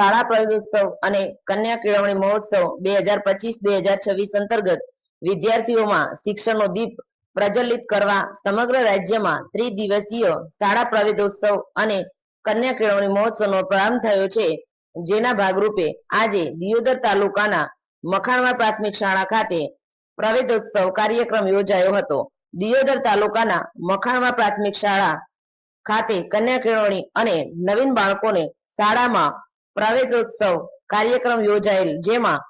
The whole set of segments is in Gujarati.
શાળા પ્રયોગોત્સવ અને કન્યા કેળવણી મહોત્સવ બે હજાર પચીસ, બે હજાર છવ્વીસ અંતર્ગત વિદ્યાર્થીઓમાં શિક્ષણનો દીપ પ્રજ્વલિત કરવા સમગ્ર રાજ્યમાં ત્રિદિવસીય શાળા પ્રવેદોત્સવ અને કન્યા કેળવણી મહોત્સવનો પ્રારંભ થયો છે. જેના ભાગરૂપે આજે દિયોદર તાલુકાના મખાણવા પ્રાથમિક શાળા ખાતે પ્રવેદોત્સવ કાર્યક્રમ યોજાયો હતો. દિયોદર તાલુકાના મખાણવા પ્રાથમિક શાળા ખાતે કન્યા કેળવણી અને નવીન બાળકોને શાળામાં પ્રવેશોત્સવ કાર્યક્રમ યોજાયેલ, જેમાં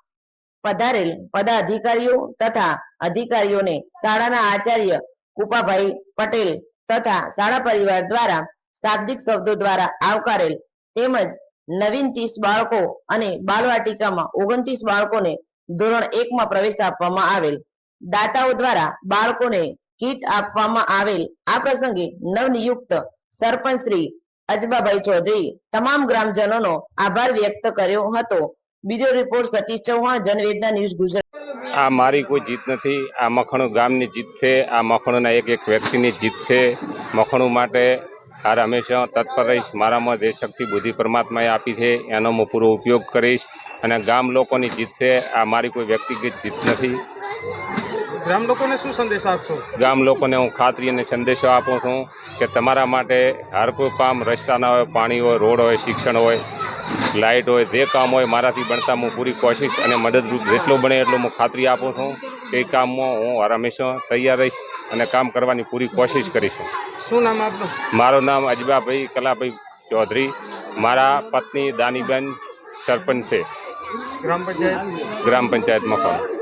પધારેલ પદાધિકારીઓ તથા અધિકારીઓને શાળાના આચાર્ય કુપાભાઈ પટેલ તથા શાળા પરિવાર દ્વારા શાબ્દિક શબ્દો દ્વારા આવકારેલ તેમજ નવીન ત્રીસ બાળકો અને બાલવાટિકામાં ઓગણત્રીસ બાળકોને ધોરણ એકમાં પ્રવેશ આપવામાં આવેલ. દાતાઓ દ્વારા બાળકોને કીટ આપવામાં આવેલ. આ પ્રસંગે નવનિયુક્ત સરપંચ શ્રી અજબાભાઈ ચૌધરી તમામ ગ્રામજનોનો આભાર વ્યક્ત કર્યો હતો. બીજો રિપોર્ટ સતીશ ચૌહાણ, જનવેદના ન્યૂઝ ગુજરાત. આ મારી કોઈ જીત નથી. આ મખણું ગામની જીત છે. આ મખણુંના એક એક વ્યક્તિની જીત છે. મખણું માટે હાર હંમેશા તત્પર રહીશ. મારામાં જે શક્તિ બુદ્ધિ પરમાત્માએ આપી છે. એનો હું પૂરો ઉપયોગ કરીશ. અને ગામ લોકોની જીત છે. આ મારી કોઈ વ્યક્તિગત જીત નથી. ગ્રામ લોકોને શું સંદેશ આપશો? ગ્રામ લોકોને હું ખાતરી અને સંદેશો આપું છું કે તમારા માટે હર કોઈ કામ રસ્તાના હોય પાણી હોય રોડ હોય શિક્ષણ હોય લાઇટ હોય જે કામ હોય મારાથી બનતા હું પૂરી કોશિશ અને મદદરૂપ જેટલો બને એટલો હું ખાતરી આપું છું કે એ કામમાં હું હંમેશા તૈયાર રહીશ અને કામ કરવાની પૂરી કોશિશ કરીશ. શું નામ આપનું? મારું નામ અજબાભાઈ કલાભાઈ ચૌધરી. મારા પત્ની દાનીબેન સરપંચ છે. ગ્રામ પંચાયત? ગ્રામ પંચાયત મકાન